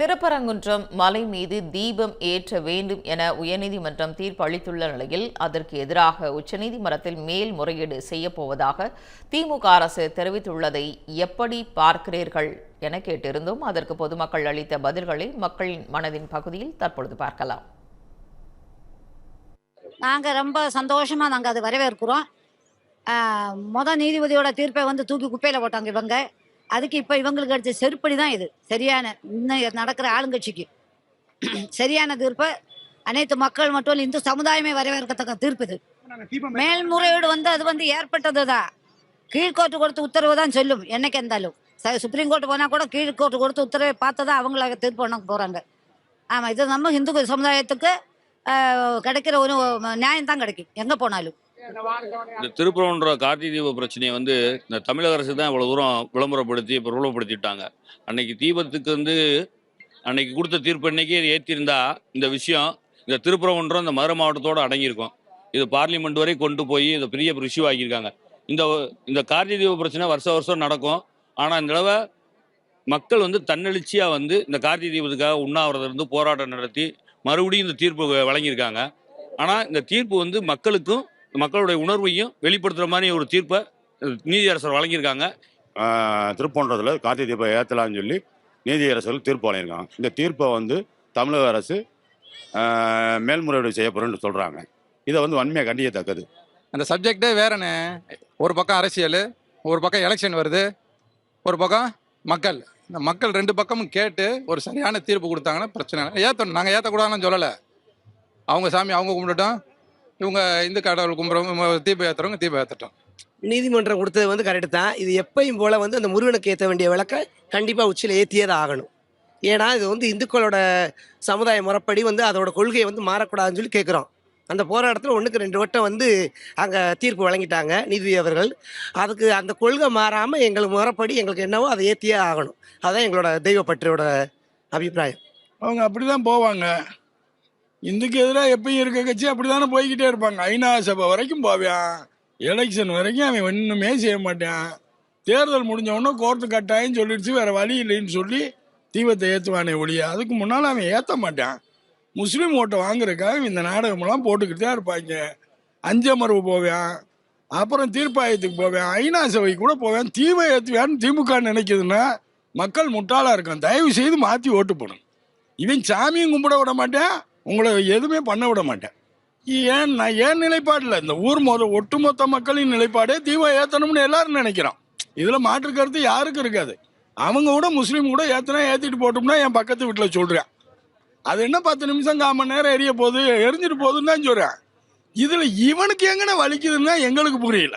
திருப்பரங்குன்றம் மலை மீது தீபம் ஏற்ற வேண்டும் என உயர்நீதிமன்றம் தீர்ப்பு அளித்துள்ள நிலையில் அதற்கு எதிராக உச்சநீதிமன்றத்தில் மேல்முறையீடு செய்யப்போவதாக திமுக அரசு தெரிவித்துள்ளதை எப்படி பார்க்கிறீர்கள் என கேட்டிருந்தும். அதற்கு பொதுமக்கள் அளித்த பதில்களை மக்களின் மனதின் பகுதியில் தற்பொழுது பார்க்கலாம். நாங்கள் ரொம்ப சந்தோஷமாக நாங்கள் அதை வரவேற்கிறோம். ஆஹ் நீதிபதியோட தீர்ப்பை வந்து தூக்கி குப்பையில் போட்டாங்க இவங்க. அதுக்கு இப்போ இவங்களுக்கு கிடைச்ச செருப்படி தான் இது. சரியான இன்னும் நடக்கிற ஆளுங்கட்சிக்கு. சரியான தீர்ப்பை அனைத்து மக்கள் மட்டும் இந்து சமுதாயமே வரவேற்கத்தக்க தீர்ப்பு இது. மேல்முறையீடு வந்து அது வந்து ஏற்பட்டது தான் கீழ்கோர்ட்டு கொடுத்த உத்தரவு தான் சொல்லும் என்னைக்கு இருந்தாலும். சுப்ரீம் கோர்ட் போனால் கூட கீழ்கோர்ட்டு கொடுத்த உத்தரவை பார்த்து தான் அவங்கள தீர்ப்பு பண்ண போகிறாங்க ஆமாம் இது நம்ம இந்து சமுதாயத்துக்கு கிடைக்கிற ஒரு நியாயம் தான் கிடைக்கும் எங்கே போனாலும். இந்த திருப்பரங்குன்ற கார்த்திகை தீப பிரச்சனையை வந்து இந்த தமிழக அரசு தான் இவ்வளோ தூரம் விளம்பரப்படுத்தி பிரபலப்படுத்திட்டாங்க. அன்னைக்கு தீபத்துக்கு வந்து அன்னைக்கு கொடுத்த தீர்ப்பு அன்னைக்கு ஏற்றிருந்தா இந்த விஷயம் இந்த திருப்பரங்குன்றம் இந்த மதுரை மாவட்டத்தோடு அடங்கியிருக்கும். இது பார்லிமெண்ட் வரை கொண்டு போய் இதை பெரிய இஷ்யூ வாங்கியிருக்காங்க இந்த இந்த கார்த்திகை தீப பிரச்சனை வருஷ வருஷம் நடக்கும். ஆனால் இந்த தடவை மக்கள் வந்து தன்னெழுச்சியாக வந்து இந்த கார்த்திகை தீபத்துக்காக உண்ணாவிரதம் இருந்து போராட்டம் நடத்தி மறுபடியும் இந்த தீர்ப்பு வழங்கியிருக்காங்க. ஆனால் இந்த தீர்ப்பு வந்து மக்களுக்கும் மக்களுடைய உணர்வையும் வெளிப்படுத்துகிற மாதிரி ஒரு தீர்ப்பை நீதியரசர் வழங்கியிருக்காங்க. திருப்போன்றத்தில் கார்த்திகை தீபம் ஏற்றலாம்னு சொல்லி நீதியரசர்கள் தீர்ப்பு வழங்கியிருக்காங்க. இந்த தீர்ப்பை வந்து தமிழக அரசு மேல்முறையீடு செய்யப்படும்னு சொல்கிறாங்க இதை வந்து வன்மையாக கண்டிக்கத்தக்கது. அந்த சப்ஜெக்டே வேறண்ணே ஒரு பக்கம் அரசியல் ஒரு பக்கம் எலெக்ஷன் வருது ஒரு பக்கம் மக்கள். இந்த மக்கள் ரெண்டு பக்கமும் கேட்டு ஒரு சரியான தீர்ப்பு கொடுத்தாங்கன்னா பிரச்சனை இல்லை. ஏற்றணும் நாங்கள் ஏற்றக்கூடாதுன்னு சொல்லலை. அவங்க சாமி அவங்க கும்பிட்டுட்டோம் இவங்க இந்து கடவுள் கும்பிட்றவங்க தீபம் ஏற்றுறவங்க தீபம் ஏற்றட்டும் நீதிமன்றம் கொடுத்தது வந்து கரெக்டு தான். இது எப்பயும் போல் வந்து அந்த முருகனுக்கு ஏற்ற வேண்டிய விளக்கை கண்டிப்பாக உச்சியில் ஏற்றியே தான் ஆகணும். ஏன்னா இது வந்து இந்துக்களோட சமுதாய முறைப்படி வந்து அதோட கொள்கையை வந்து மாறக்கூடாதுன்னு சொல்லி கேட்குறோம் அந்த போராட்டத்தில் ஒன்றுக்கு ரெண்டு வட்டம் வந்து அங்கே தீர்ப்பு வழங்கிட்டாங்க நீதிபதி அவர்கள். அதுக்கு அந்த கொள்கை மாறாமல் எங்களுக்கு முறைப்படி எங்களுக்கு என்னவோ அதை ஏற்றியே ஆகணும். அதுதான் எங்களோட தெய்வப்பற்றோட அபிப்பிராயம். அவங்க அப்படிதான் போவாங்க. இந்துக்கு எதிராக எப்பயும் இருக்க கட்சி அப்படிதானே போய்கிட்டே இருப்பாங்க. ஐநா சபை வரைக்கும் போவான். எலெக்ஷன் வரைக்கும் அவன் ஒன்றுமே செய்ய மாட்டான். தேர்தல் முடிஞ்ச உடனே கோர்ட்டு கட்டாயம் சொல்லிடுச்சு வேற வழி இல்லைன்னு சொல்லி தீபத்தை ஏற்றுவானே ஒழிய அதுக்கு முன்னால் அவன் ஏற்ற மாட்டான். முஸ்லீம் ஓட்டை வாங்குறதுக்காக இந்த நாடகமெல்லாம் போட்டுக்கிட்டே இருப்பாங்க. அஞ்சமர்வு போவேன் அப்புறம் தீர்ப்பாயத்துக்கு போவேன் ஐநா சபைக்கு கூட போவேன். தீவை ஏற்றுவேன்னு திமுக நினைக்குதுன்னா மக்கள் முட்டாளாக இருக்கான். தயவு செய்து மாற்றி ஓட்டு போகணும் இவன் சாமியும் கும்பிட விட மாட்டேன். உங்களை எதுவுமே பண்ண விட மாட்டேன். ஏன் நான் ஏன் நிலைப்பாடில்? இந்த ஊர் முத ஒட்டுமொத்த மக்களின் நிலைப்பாடே தீபம் ஏற்றணும்னு எல்லாரும் நினைக்கிறோம். இதில் மாற்று கருத்து யாருக்கும் இருக்காது. அவங்க கூட முஸ்லீம் கூட ஏற்றினா ஏற்றிட்டு போட்டோம்னா என் பக்கத்து வீட்டில் சொல்கிறேன் அது என்ன பத்து நிமிஷம் கால் மணி நேரம் எரிய போகுது எரிஞ்சிட்டு போகுதுன்னு தான் சொல்கிறேன் இதில் இவனுக்கு எங்கன வலிக்குதுன்னா எங்களுக்கு புரியல.